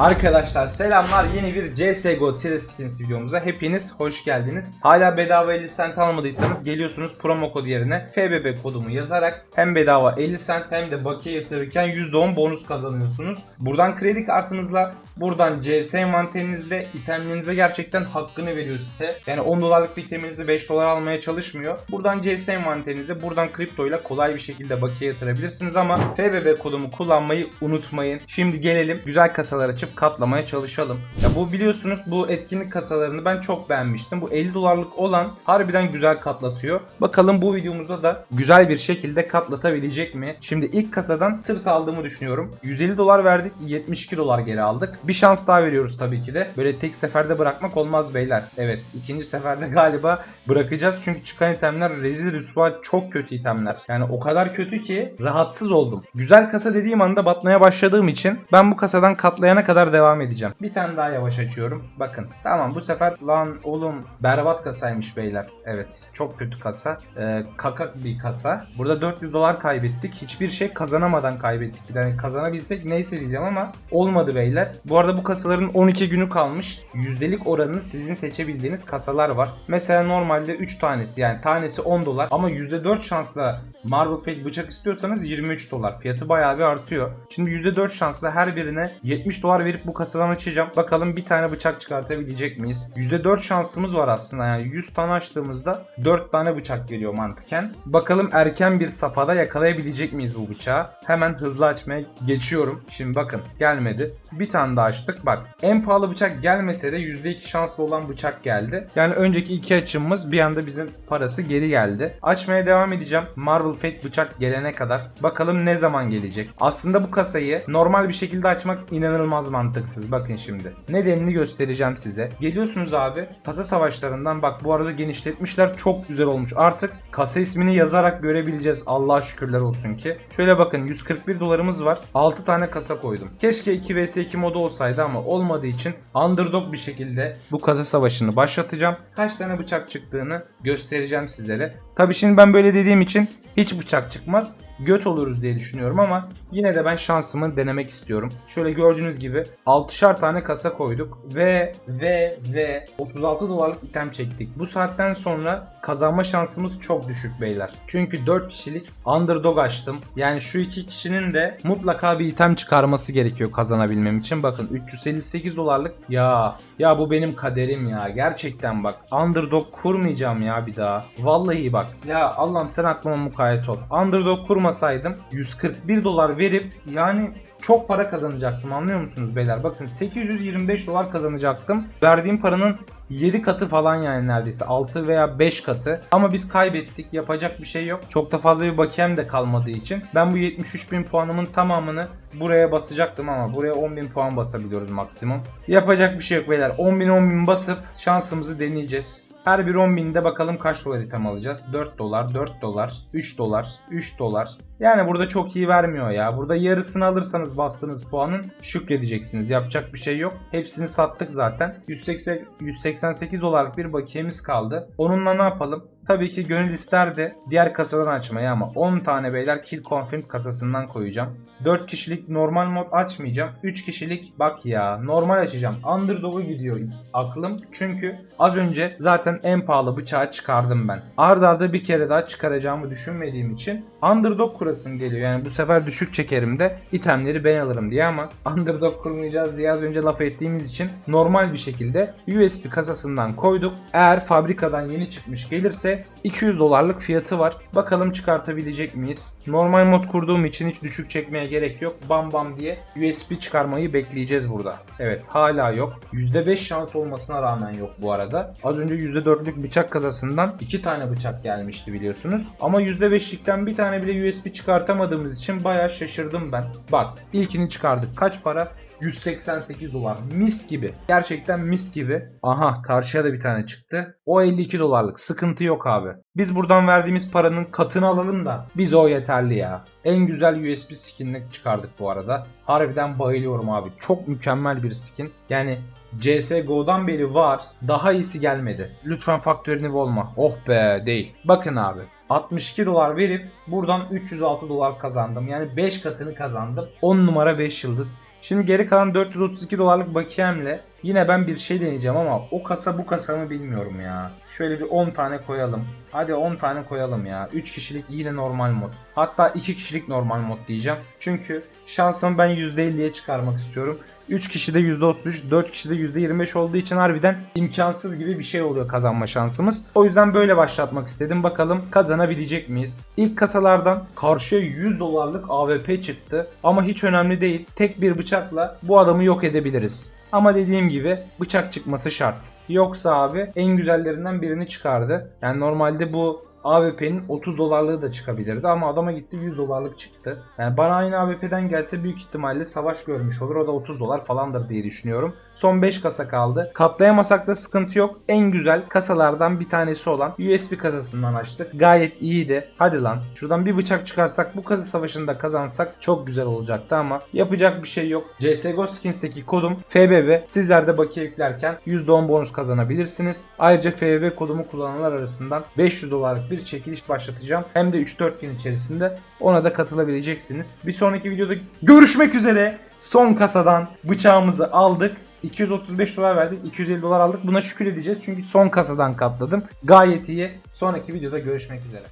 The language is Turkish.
Arkadaşlar selamlar yeni bir CSGO Skins videomuza hepiniz hoş geldiniz. Hala bedava 50 cent almadıysanız geliyorsunuz promo kod yerine FBB kodumu yazarak hem bedava 50 cent hem de bakiye yatırırken %10 bonus kazanıyorsunuz. Buradan kredi kartınızla Buradan CS manterinizde itemlerinize gerçekten hakkını veriyor site. Yani 10 dolarlık bir iteminizi 5 dolar almaya çalışmıyor. Buradan CS manterinizde buradan kriptoyla kolay bir şekilde bakiye yatırabilirsiniz ama FBB kodumu kullanmayı unutmayın. Şimdi gelelim güzel kasalar açıp katlamaya çalışalım. Ya bu biliyorsunuz bu etkinlik kasalarını ben çok beğenmiştim. Bu 50 dolarlık olan harbiden güzel katlatıyor. Bakalım bu videomuzda da güzel bir şekilde katlatabilecek mi? Şimdi ilk kasadan tırt aldığımı düşünüyorum. 150 dolar verdik 72 dolar geri aldık. Bir şans daha veriyoruz tabii ki de. Böyle tek seferde bırakmak olmaz beyler. Evet ikinci seferde galiba bırakacağız. Çünkü çıkan itemler rezil rüsva çok kötü itemler. Yani o kadar kötü ki rahatsız oldum. Güzel kasa dediğim anda batmaya başladığım için ben bu kasadan katlayana kadar devam edeceğim. Bir tane daha yavaş açıyorum. Bakın tamam bu sefer lan oğlum berbat kasaymış beyler. Evet çok kötü kasa. Ee, kakak bir kasa. Burada 400 dolar kaybettik. Hiçbir şey kazanamadan kaybettik. Yani kazanabilsek neyse diyeceğim ama olmadı beyler. Bu arada bu kasaların 12 günü kalmış. Yüzdelik oranını sizin seçebildiğiniz kasalar var. Mesela normalde 3 tanesi yani tanesi 10 dolar ama %4 şansla Marble Fate bıçak istiyorsanız 23 dolar. Fiyatı bayağı bir artıyor. Şimdi %4 şansla her birine 70 dolar verip bu kasadan açacağım. Bakalım bir tane bıçak çıkartabilecek miyiz? %4 şansımız var aslında yani 100 tane açtığımızda 4 tane bıçak geliyor mantıken. Bakalım erken bir safhada yakalayabilecek miyiz bu bıçağı? Hemen hızlı açmaya geçiyorum. Şimdi bakın gelmedi. Bir tane daha açtık. Bak en pahalı bıçak gelmese de %2 şanslı olan bıçak geldi. Yani önceki iki açımız bir anda bizim parası geri geldi. Açmaya devam edeceğim. Marvel Fate bıçak gelene kadar. Bakalım ne zaman gelecek. Aslında bu kasayı normal bir şekilde açmak inanılmaz mantıksız. Bakın şimdi. Nedenini göstereceğim size. Geliyorsunuz abi. Kasa savaşlarından bak bu arada genişletmişler. Çok güzel olmuş. Artık kasa ismini yazarak görebileceğiz. Allah'a şükürler olsun ki. Şöyle bakın 141 dolarımız var. 6 tane kasa koydum. Keşke 2 vs 2 modu olsaydı ama olmadığı için underdog bir şekilde bu kasa savaşını başlatacağım. Kaç tane bıçak çıktığını göstereceğim sizlere. Tabi şimdi ben böyle dediğim için hiç bıçak çıkmaz. Göt oluruz diye düşünüyorum ama yine de ben şansımı denemek istiyorum. Şöyle gördüğünüz gibi 6'şar tane kasa koyduk ve ve ve 36 dolarlık item çektik. Bu saatten sonra kazanma şansımız çok düşük beyler. Çünkü 4 kişilik underdog açtım. Yani şu iki kişinin de mutlaka bir item çıkarması gerekiyor kazanabilmem için. Bakın 358 dolarlık ya ya bu benim kaderim ya. Gerçekten bak underdog kurmayacağım ya bir daha. Vallahi bak. Ya Allah'ım sen aklıma mukayyet ol. Underdog kurmasaydım 141 dolar verip yani çok para kazanacaktım anlıyor musunuz beyler? Bakın 825 dolar kazanacaktım. Verdiğim paranın 7 katı falan yani neredeyse 6 veya 5 katı. Ama biz kaybettik yapacak bir şey yok. Çok da fazla bir bakiyem de kalmadığı için. Ben bu 73 bin puanımın tamamını buraya basacaktım ama buraya 10 bin puan basabiliyoruz maksimum. Yapacak bir şey yok beyler. 10 bin 10 bin basıp şansımızı deneyeceğiz. Her bir 10 binde bakalım kaç dolar item alacağız. 4 dolar, 4 dolar, 3 dolar, 3 dolar. Yani burada çok iyi vermiyor ya. Burada yarısını alırsanız bastığınız puanın şükredeceksiniz. Yapacak bir şey yok. Hepsini sattık zaten. 180, 188 dolarlık bir bakiyemiz kaldı. Onunla ne yapalım? Tabii ki gönül isterdi diğer kasadan açmayı ama 10 tane beyler kill confirm kasasından koyacağım. 4 kişilik normal mod açmayacağım. 3 kişilik bak ya normal açacağım. Underdog'u gidiyor aklım. Çünkü az önce zaten en pahalı bıçağı çıkardım ben. Arda arda bir kere daha çıkaracağımı düşünmediğim için underdog kurasım geliyor. Yani bu sefer düşük çekerim de itemleri ben alırım diye ama underdog kurmayacağız diye az önce laf ettiğimiz için normal bir şekilde USB kasasından koyduk. Eğer fabrikadan yeni çıkmış gelirse 200 dolarlık fiyatı var. Bakalım çıkartabilecek miyiz? Normal mod kurduğum için hiç düşük çekmeye gerek yok. Bam bam diye USB çıkarmayı bekleyeceğiz burada. Evet hala yok. %5 şans olmasına rağmen yok bu arada. Az önce %4'lük bıçak kasasından 2 tane bıçak gelmişti biliyorsunuz. Ama %5'likten bir tane bile USB çıkartamadığımız için bayağı şaşırdım ben. Bak ilkini çıkardık. Kaç para? 188 dolar. Mis gibi. Gerçekten mis gibi. Aha karşıya da bir tane çıktı. O 52 dolarlık. Sıkıntı yok abi. Biz buradan verdiğimiz paranın katını alalım da biz o yeterli ya. En güzel USB skinini çıkardık bu arada. Harbiden bayılıyorum abi. Çok mükemmel bir skin. Yani CSGO'dan beri var. Daha iyisi gelmedi. Lütfen faktörünü olma. Oh be değil. Bakın abi. 62 dolar verip buradan 306 dolar kazandım. Yani 5 katını kazandım. 10 numara 5 yıldız. Şimdi geri kalan 432 dolarlık bakiyemle yine ben bir şey deneyeceğim ama o kasa bu kasa mı bilmiyorum ya. Şöyle bir 10 tane koyalım. Hadi 10 tane koyalım ya. 3 kişilik yine normal mod. Hatta 2 kişilik normal mod diyeceğim. Çünkü şansımı ben %50'ye çıkarmak istiyorum. 3 kişide %33, 4 kişide %25 olduğu için harbiden imkansız gibi bir şey oluyor kazanma şansımız. O yüzden böyle başlatmak istedim. Bakalım kazanabilecek miyiz? İlk kasalardan karşıya 100 dolarlık AWP çıktı. Ama hiç önemli değil. Tek bir bıçakla bu adamı yok edebiliriz. Ama dediğim gibi bıçak çıkması şart. Yoksa abi en güzellerinden birini çıkardı. Yani normalde bu AWP'nin 30 dolarlığı da çıkabilirdi ama adama gitti 100 dolarlık çıktı. Yani bana aynı AWP'den gelse büyük ihtimalle savaş görmüş olur. O da 30 dolar falandır diye düşünüyorum. Son 5 kasa kaldı. Katlayamasak da sıkıntı yok. En güzel kasalardan bir tanesi olan USB kasasından açtık. Gayet iyiydi. Hadi lan. Şuradan bir bıçak çıkarsak bu kasa savaşında kazansak çok güzel olacaktı ama yapacak bir şey yok. CSGO Skins'teki kodum FBB. Sizler de bakiye yüklerken %10 bonus kazanabilirsiniz. Ayrıca FBB kodumu kullananlar arasından 500 dolarlık bir çekiliş başlatacağım. Hem de 3-4 gün içerisinde ona da katılabileceksiniz. Bir sonraki videoda görüşmek üzere. Son kasadan bıçağımızı aldık. 235 dolar verdik. 250 dolar aldık. Buna şükür edeceğiz. Çünkü son kasadan katladım. Gayet iyi. Sonraki videoda görüşmek üzere.